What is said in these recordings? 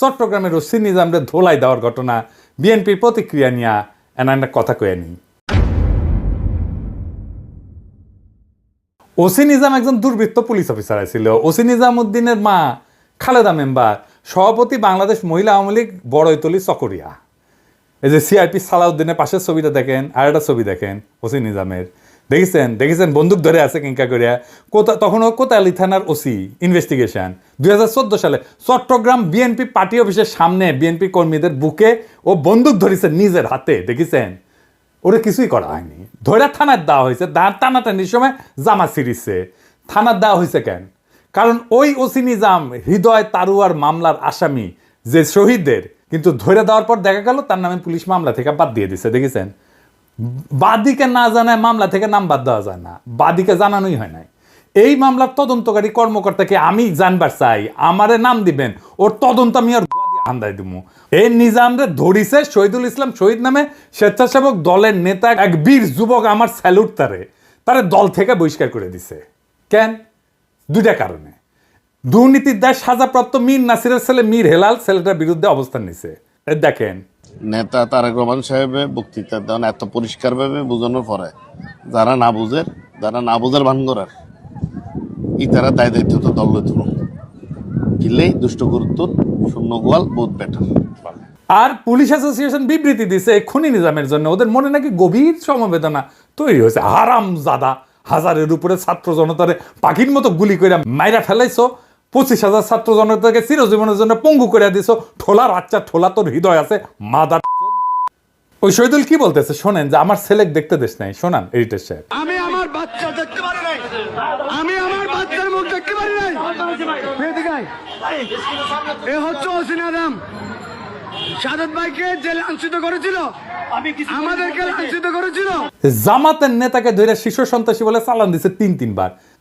চট্টগ্রামের ওসি নিজামরে ধোলাই দেওয়ার ঘটনা বিএনপির প্রতিক্রিয়া নিয়ে এনা একটা কথা কয়ে নি ওসি নিজাম একজন দুর্বৃত্ত পুলিশ অফিসার ছিল ওসি নিজাম উদ্দিনের মা খালেদা মেম্বার, সভাপতি বাংলাদেশ মহিলা আওয়ামী লীগ বড়ইতলি চকরিয়া। এই যে সিআরপি সালাউদ্দিনের পাশের ছবিটা দেখেন আর একটা ছবি দেখেন ওসি নিজামের। দেখেছেন? দেখেছেন? বন্দুক ধরে আছে কিঙ্কা করিয়া কোথা তখনও কোতালি থানার ওসি ইনভেস্টিগেশন দুই সালে চট্টগ্রাম বিএনপি পার্টি অফিসের সামনে বিএনপি কর্মীদের বুকে ও বন্দুক ধরেছে নিজের হাতে, দেখেছেন? ওরা কিছুই করা হয়নি। ধরে থানার দেওয়া হয়েছে দাঁড় টানাটানির সময় জামা ছিঁড়িছে। থানার দেওয়া হয়েছে কেন? কারণ ওই ওসি নিজাম হৃদয় তারুয়ার মামলার আসামি, যে শহীদদের। কিন্তু ধরে দেওয়ার পর দেখা গেল তার নামে পুলিশ মামলা থেকে বাদ দিয়ে দিছে, দেখেছেন? বাদীকে না জানায় মামলা থেকে নাম বাদ দেওয়া যায় না। বাদীকে জানানোই হয় নাই। এই মামলার তদন্তকারী কর্মকর্তাকে আমি জানবার চাই। আমারে নাম দিবেন। ওর তদন্ত আমি আর আন্দাই দিব এই নিজামরে ধরিছে শহীদুল ইসলাম শহীদ নামে স্বেচ্ছাসেবক দলের নেতা এক বীর যুবক আমার স্যালুট তারে। তারে দল থেকে বহিষ্কার করে দিছে। কেন? দুইটা কারণে। দুর্নীতির দায় সাজাপ্রাপ্ত মীর নাসিরের ছেলে মীর হেলাল ছেলেটার বিরুদ্ধে অবস্থান নিছে। দেখেন নেতা তারেক রহমান সাহেবে বক্তৃতা দেন এত পরিষ্কার ভাবে বোঝানোর পরে, যারা না বুঝের যারা না বুঝের ভান করার ই তারা দায় দায়িত্ব তো দল তুলুন কিলেই দুষ্ট গুরুত্ব শূন্য গোয়াল বোধ বেটার আর পুলিশ অ্যাসোসিয়েশন বিবৃতি দিছে খুনি নিজামের জন্য। ওদের মনে নাকি গভীর সমবেদনা তৈরি হয়েছে। হারাম জাদা হাজারের উপরে ছাত্র জনতারে পাখির মতো গুলি করে মাইরা ফেলাইছো। পঁচিশ হাজার ছাত্র জনতাকে চিরজীবনের জন্য পঙ্গু করে দিছো। ঠোলার আচ্ছা ঠোলা তোর হৃদয় আছে মাদার ওই শহীদুল কি বলতেছে? শোনেন যে আমার ছেলে দেখতে দেশ নাই। শোনান এডিটার সাহেব। আমি আমার বাচ্চা দেখতে পারি নাই। আমি আমার বাচ্চার মুখ দেখতে পারি নাই। এ হচ্ছে সাদত ভাইকে যে লাঞ্ছিত করেছিল আমাদেরকে লাঞ্ছিত করেছিল। জামাতের নেতাকে ধরে শিশু সন্ত্রাসী বলে চালান দিছে তিন তিনবার।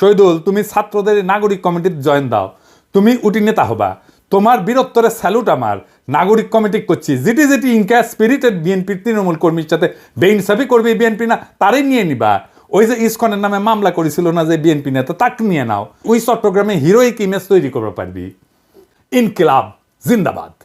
শহীদুল, তুমি ছাত্রদের নাগরিক কমিটিতে জয়েন দাও। তুমি উটি নেতা হবা। তোমার বীরত্বরে স্যালুট আমার। নাগরিক কমিটি করছি। জিটি জিটি ইনকা স্পিরিটেড বিএনপির তৃণমূল কর্মীর সাথে বেইনসাফি করবে বিএনপি না, তারই নিয়ে নিবা। ওই যে ইসকনের নামে মামলা করেছিল না যে বিএনপি নেতা, তাকে নিয়ে নাও। ওই চট্টগ্রামে হিরোইক ইমেজ তৈরি করতে পারবি। ইনকিলাব, জিন্দাবাদ।